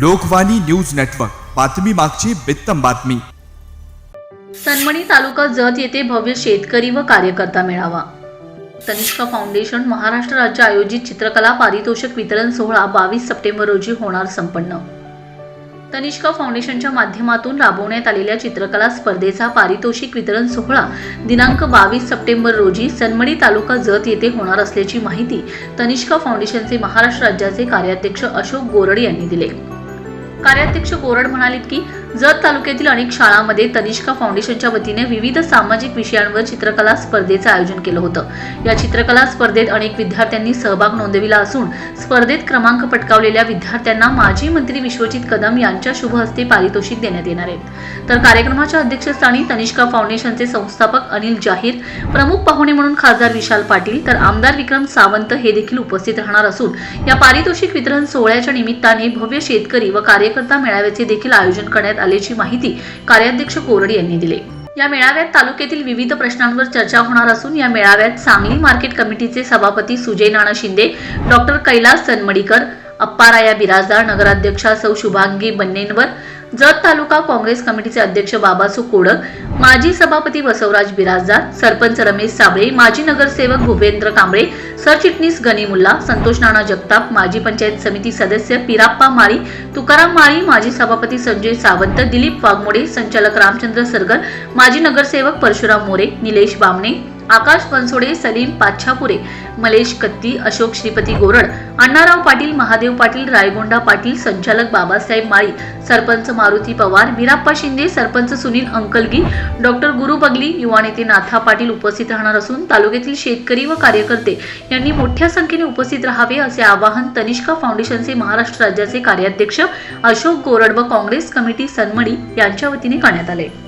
Lokvani news network. बातमी मागची बित्तम बातमी. सनमणी तालुका जत येथे भव्य शेतकरी व कार्यकर्ता मेळावा. तनिष्का फाउंडेशन महाराष्ट्र राज्य आयोजित चित्रकला पारितोषिक वितरण सोहळा बावीस सप्टेंबर रोजी होणार संपन्न. तनिष्का फाउंडेशनच्या माध्यमातून राबवण्यात आलेल्या चित्रकला स्पर्धेचा पारितोषिक वितरण सोहळा दिनांक बावीस सप्टेंबर रोजी सनमडी तालुका जत येथे होणार असल्याची माहिती तनिष्का फाउंडेशनचे महाराष्ट्र राज्याचे कार्याध्यक्ष अशोक गोरड यांनी दिले. कार्याध्यक्ष कोरड म्हणाले की जत तालुक्यातील अनेक शाळांमध्ये तनिष्का फाउंडेशनच्या वतीने विविध सामाजिक विषयांवर चित्रकला स्पर्धेचं आयोजन केलं होतं. या चित्रकला स्पर्धेत अनेक विद्यार्थ्यांनी सहभाग नोंदविला असून स्पर्धेत क्रमांक पटकावलेल्या विद्यार्थ्यांना माजी मंत्री विश्वजित कदम यांच्या शुभ हस्ते पारितोषिक देण्यात येणार आहेत तर कार्यक्रमाच्या अध्यक्षस्थानी तनिष्का फाउंडेशनचे संस्थापक अनिल जाहीर प्रमुख पाहुणे म्हणून खासदार विशाल पाटील तर आमदार विक्रम सावंत हे देखील उपस्थित राहणार असून या पारितोषिक वितरण सोहळ्याच्या निमित्ताने भव्य शेतकरी व कार्यकर्ता मेळाव्याचे देखील आयोजन करण्यात आल्याची माहिती कार्याध्यक्ष कोरड यांनी दिली. या मेळाव्यात तालुक्यातील विविध प्रश्नांवर चर्चा होणार असून या मेळाव्यात सांगली मार्केट कमिटीचे सभापती सुजय नाना शिंदे डॉक्टर कैलास सनमडीकर अप्पाराया बिराजदार नगराध्यक्षा सौ शुभांगी बन्नेंवर जत तालुका काँग्रेस कमिटीचे अध्यक्ष बाबासू कोडक माजी सभापती बसवराज बिराजदार सरपंच रमेश साबळे माजी नगरसेवक भूपेंद्र कांबळे सरचिटणीस गनी मुल्ला संतोष नाना जगताप माजी पंचायत समिती सदस्य पिराप्पा माळी तुकाराम माळी माजी सभापती संजय सावंत दिलीप वाघमोडे संचालक रामचंद्र सरगर माजी नगरसेवक परशुराम मोरे निलेश बामणे आकाश बनसोडे सलीम पाच्छापुरे मलेश कत्ती अशोक श्रीपती गोरड अण्णाराव पाटील महादेव पाटील रायगोंडा पाटील संचालक बाबासाहेब माळी सरपंच मारुती पवार बिराप्पा शिंदे सरपंच सुनील अंकलगी डॉक्टर गुरु बगली युवा नेते नाथा पाटील उपस्थित राहणार असून तालुक्यातील शेतकरी व कार्यकर्ते यांनी मोठ्या संख्येने उपस्थित राहावे असे आवाहन तनिष्का फाउंडेशनचे महाराष्ट्र राज्याचे कार्याध्यक्ष अशोक गोरड व काँग्रेस कमिटी सनमडी यांच्या वतीने करण्यात आले.